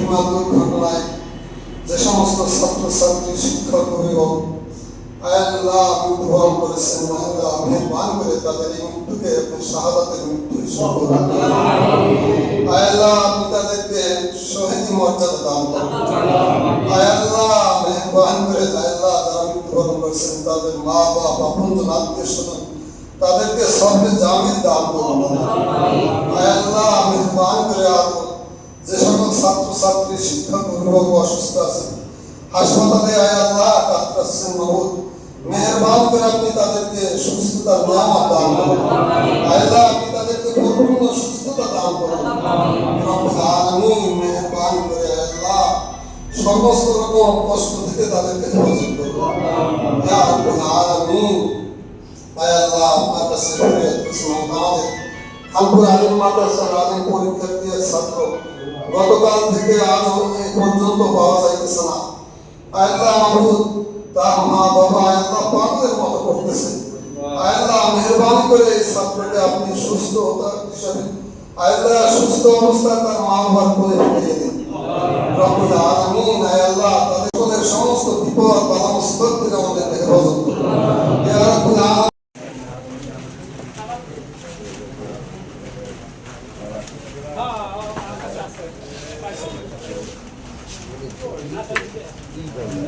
বিমান দুর্ঘটনায় যে সমস্ত ছাত্রছাত্রী, শিক্ষক, অভিভাবক তাদের আপনি আপনি শহীদ মর্যাদা দান করুন। করেছেন, তাদের মা, বাপ, আপনজন, আত্মীয় স্বজন, তাদেরকে সবকে জামিন দান করুন আয়াল্লাহ মেহরবান করে আরও যে সকল ছাত্র শিক্ষক অভিভাবক অসুস্থ আছেন হাসপাতালে আয়াল্লাহ কাতরাচ্ছেন মাহমুদ মেহরবান করে আপনি তাদেরকে সুস্থতার নিয়ামত দান করুন। আয়াল্লাহ আপনি তাদেরকে পরিপূর্ণ সুস্থতা দান করুন। রব্বুল মেহরবান করে আয়াল্লাহ সমস্ত রকম কষ্ট থেকে তাদেরকে হেফাজত করুন। আলামিন আয় আল্লাহ আপনার কাছে আমাদের। খানপুর আলিম মাদ্রাসার আলিম পরীক্ষার্থী ছাত্র গতকাল থেকে আজ পর্যন্ত পাওয়া যাইতেছে না। আল্লাহ মাহমুদ তার মা বাবা আল্লাহ পাগলের মতো করতেছে। আল্লাহ মেহরবানি করে এই ছাত্রকে আপনি সুস্থ তার হিসাবে আল্লাহ সুস্থ অবস্থায় তার মা বাবার কোলে ফিরিয়ে দিন। রব্বুল আলামিন আয় আল্লাহ তাদের সমস্ত বিপদ বাধা মুসিবত থেকে আমাদেরকে いいからね。